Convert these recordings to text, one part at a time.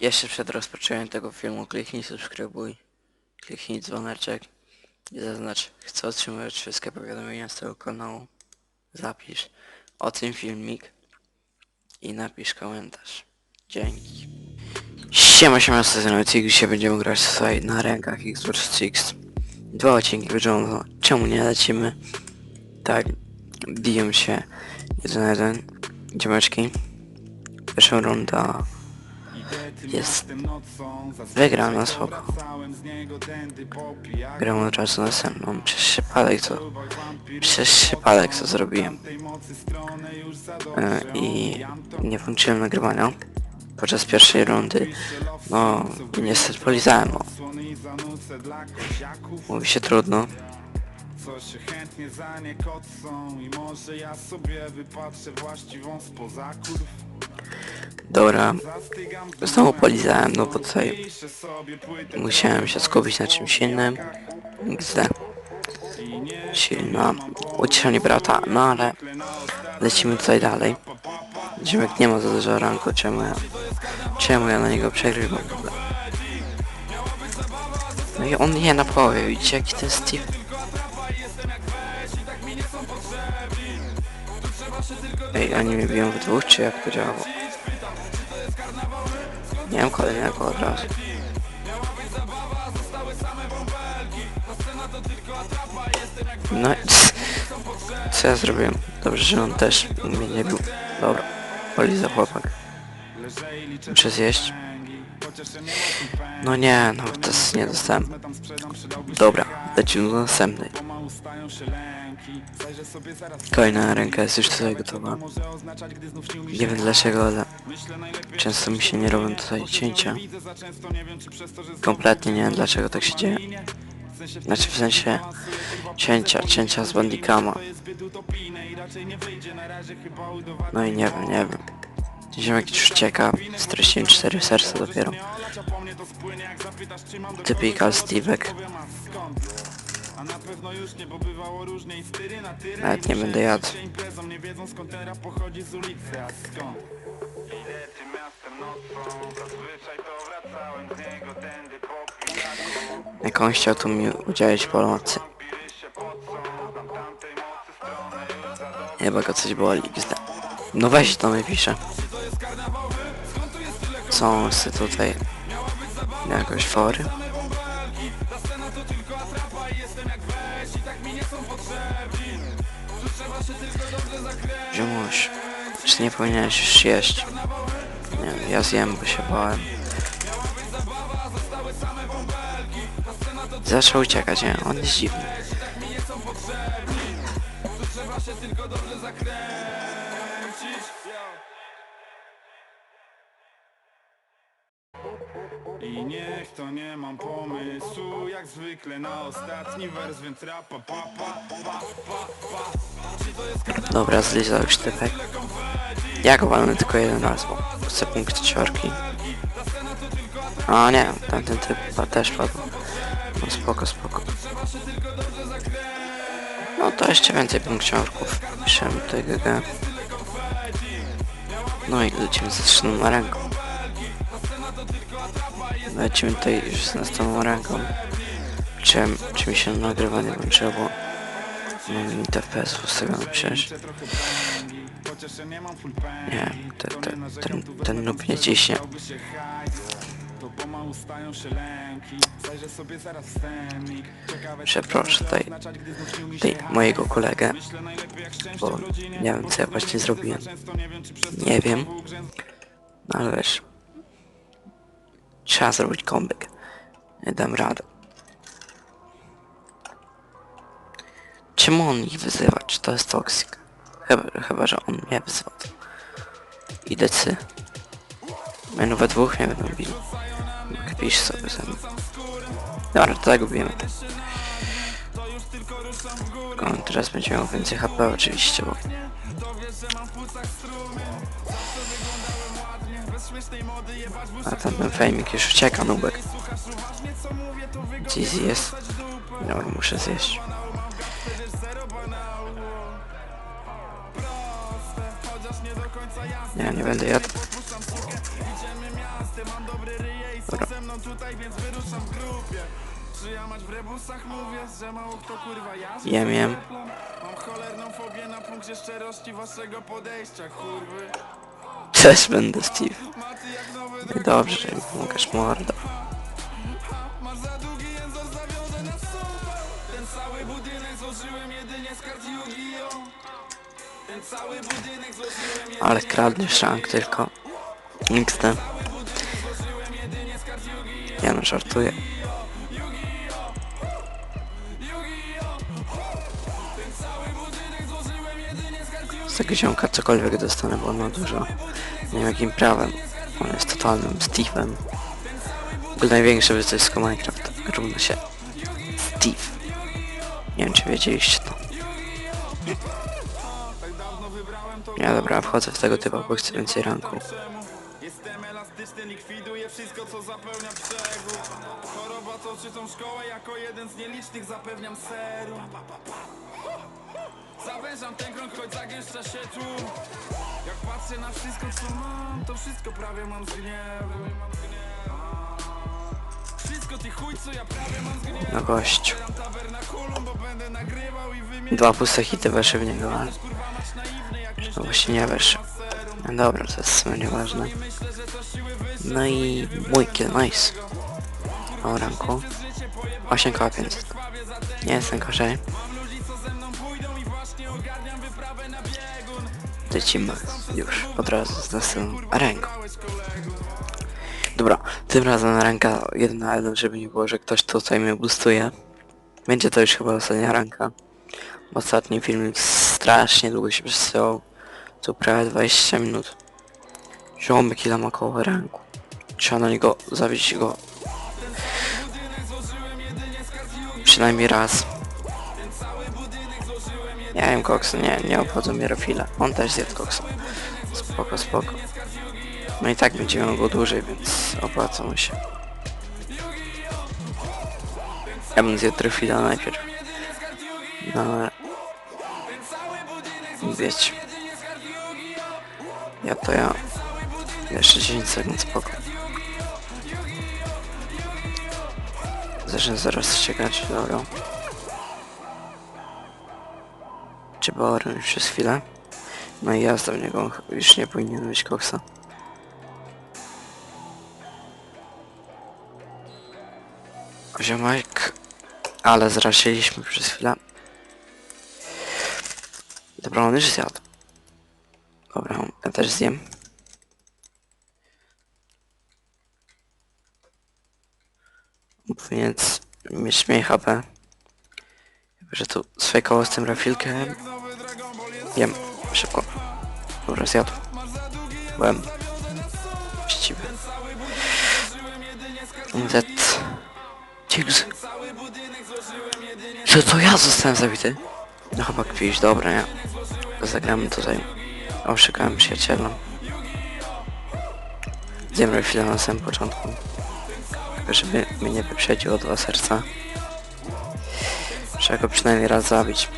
Jeszcze przed rozpoczęciem tego filmu kliknij subskrybuj, kliknij dzwoneczek i zaznacz chcę otrzymywać wszystkie powiadomienia z tego kanału. Zapisz o tym filmik i napisz komentarz. Dzięki. Siema, siema, z tej dzisiaj będziemy grać sobie na rękach Xbox Six. Dwa odcinki wyrządzą, czemu nie lecimy? Tak, biją się jeden na jeden, dziemeczki. Pierwsza runda jest wygrana, spoko. Gram od razu następną, przez przypadek to, przez przypadek to zrobiłem. E, I nie włączyłem nagrywania podczas pierwszej rundy. No, niestety polizałem, no. Mówi się trudno. Co się chętnie za nie kocą I może ja sobie wypatrzę właściwą spoza kurw Dobra, znowu polizałem, no bo tutaj musiałem się skupić na czymś innym. XD. Nie Silna. Uciszenie brata, no ale lecimy tutaj dalej. Ziemek nie ma za dużo ranku, czemu ja, czemu ja na niego przegrywam w ogóle. No i on je na połowie, widzicie jaki ten Steve? Ej, oni mnie biją w dwóch, czy jak to działa? Nie wiem kolejnego od razu. No co ja zrobiłem? Dobrze, że on też mnie nie bił. Dobra, poliza chłopak. Muszę zjeść. No nie, no to jest nie dostałem. Dobra, lecimy do następnej. Kolejna ręka jest już tutaj gotowa. Nie wiem dlaczego, ale często mi się nie robią tutaj cięcia. Kompletnie nie wiem dlaczego tak się dzieje. Znaczy w sensie cięcia, cięcia z bandikama. No i nie wiem, nie wiem. Ziemek już ucieka, straciłem cztery serca dopiero. Typical Steve'ek. Nawet nie będę jadł. ten Jak on chciał tu mi udzielić pomocy. Chyba go coś boli. No weź to mi pisze. On chce tutaj? Jakoś fory? Ziomuś, czy nie powinieneś już jeść? Nie wiem, ja zjem, bo się bałem. Zaczął uciekać, nie? On jest dziwny. I niech to nie mam pomysłu Jak zwykle na ostatni wers Więc rapa pa pa pa pa pa Dobra, zlizał już typek. Ja go walnę tylko jeden raz, bo chcę punkt ciorki. A nie, tamten typ też padł. No spoko, spoko. No to jeszcze więcej punkciorków. Piszemy tutaj GG. No i lecimy ze trzynoma ręką. Lecimy tutaj już z następną ręką. Czym, czy mi się nagrywanie włączyło, bo mam limit FPS ustawiony przecież. Nie te, te, ten, ten noob nie ciśnie. Przeproszę tutaj, tutaj mojego kolegę, bo nie wiem co ja właśnie zrobiłem. Nie wiem czy przez trzeba zrobić comeback. Nie dam radę. Czemu on ich wyzywa? Czy to jest toxic? Chyba, chyba że on mnie wyzywa. Idę cy. Będą we dwóch mnie będą bili. Kpisz sobie ze mną. Dobra, to tak ubijemy. On teraz będzie miał więcej HP oczywiście, bo A tam ten fejmik już ucieka, nubek. Cheesy jest. Dobra, muszę zjeść. Nie, nie będę jadł. Jem, jem. Mam cholerną fobię na punkcie szczerości waszego podejścia, kurwy Też będę Steve. No Dobrze, pokaż mordo. Masz za długi język zawiąże na super Ten tego ziomka cokolwiek dostanę, bo on ma dużo. Nie wiem jakim prawem. On jest totalnym Steve'em. Był największy wyzysko Minecraft. Równa się Steve. Nie wiem czy wiedzieliście to. Ja dobra, wchodzę w tego typa, bo chcę więcej ranku. Jestem elastyczny, likwiduję wszystko co zapełnia Choroba szkołę jako jeden z nielicznych zapewniam seru Zawężam ten krąg, choć zagęszcza się tłum Jak patrzę na wszystko co mam, to wszystko prawie mam z gniewu Wszystko ty chuj co ja prawie mam z gniewu No gościu. Dwa puste hity weszły w niego, ale no właśnie nie weszły. No dobra, to jest w sumie nieważne. No i mój kill, nice. O ranku. 8 koła 500. Nie jestem gorzej. Lecimy już od razu z następną ręką. Dobra, tym razem ręka 1 na 1, żeby nie było, że ktoś tutaj mnie boostuje. Będzie to już chyba ostatnia ranka. Ostatni filmik strasznie długo się przesyłał. To prawie 20 minut. Ziomek ile ma koło ranku. Trzeba na niego go. Przynajmniej raz. Ja jem koksa, nie, nie obchodzą mnie refile. On też zjadł koksa. Spoko, spoko. No i tak będziemy go dłużej, więc opłaca mu się. Ja bym zjadł refila najpierw. No ale... Wiecie. Ja to ja. Jeszcze 10 sekund spoko. Zacznę zaraz ściekać, dobra. Czy baorem już przez chwilę? No i jazda w niego, już nie powinien być koksa. Ziomek, ale zrasiliśmy przez chwilę. Dobra, on już zjadł. Dobra, ja też zjem. Powinien mieć mniej HP. Że tu sfejkował z tym refilkiem. Jem, szybko. Dobra, zjadł. Byłem. Właściwy. Z. Jezus. Że to ja zostałem zabity? No chyba kpisz, dobra, nie. Zagramy tutaj. Oszukałem przyjaciela. Zjem chwilę na samym początku. Żeby mnie nie wyprzedził o dwa serca. Trzeba go przynajmniej raz zabić.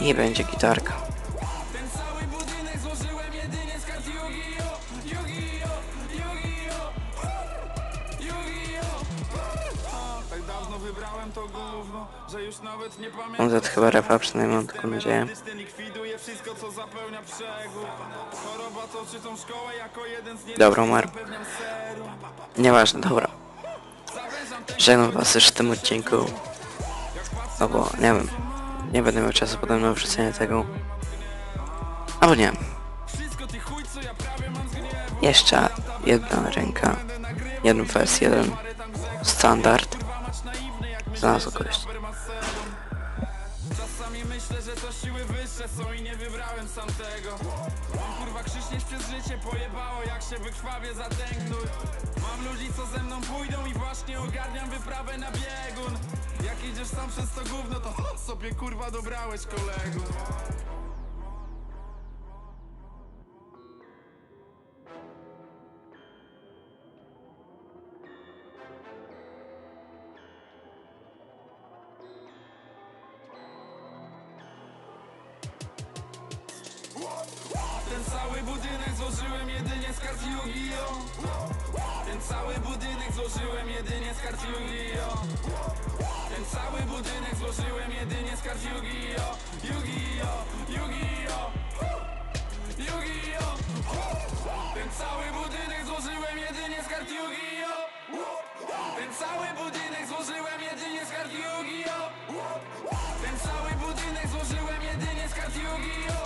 I będzie gitarka. On zjadł chyba refa, przynajmniej mam taką nadzieję. Dobra, umarł. Nieważne, dobra. Żegnam was już w tym odcinku. No bo, nie wiem. Nie będę miał czasu potem na wrzucenie tego. Albo nie. Jeszcze jedna ręka. Jeden fest, jeden standard. Znalazł gość. Że to siły wyższe są i nie wybrałem sam tego Mam kurwa krzyżnieć przez życie, pojebało jak się wykrwawię zatęgnuj Mam ludzi co ze mną pójdą i właśnie ogarniam wyprawę na biegun. Jak idziesz sam przez to gówno, to sobie kurwa dobrałeś kolego budynek złożyłem jedynie z kart! Ten złożyłem jedynie z kart! Ten cały budynek złożyłem jedynie z kart Yu-Gi-Oh! Yu-Gi-Oh! Yu-Gi-Oh! Yu-Gi-Oh! Ten cały budynek złożyłem jedynie z kart! Ten cały budynek złożyłem jedynie z kart! Ten cały budynek złożyłem jedynie z kart! Yu-Gi-Oh!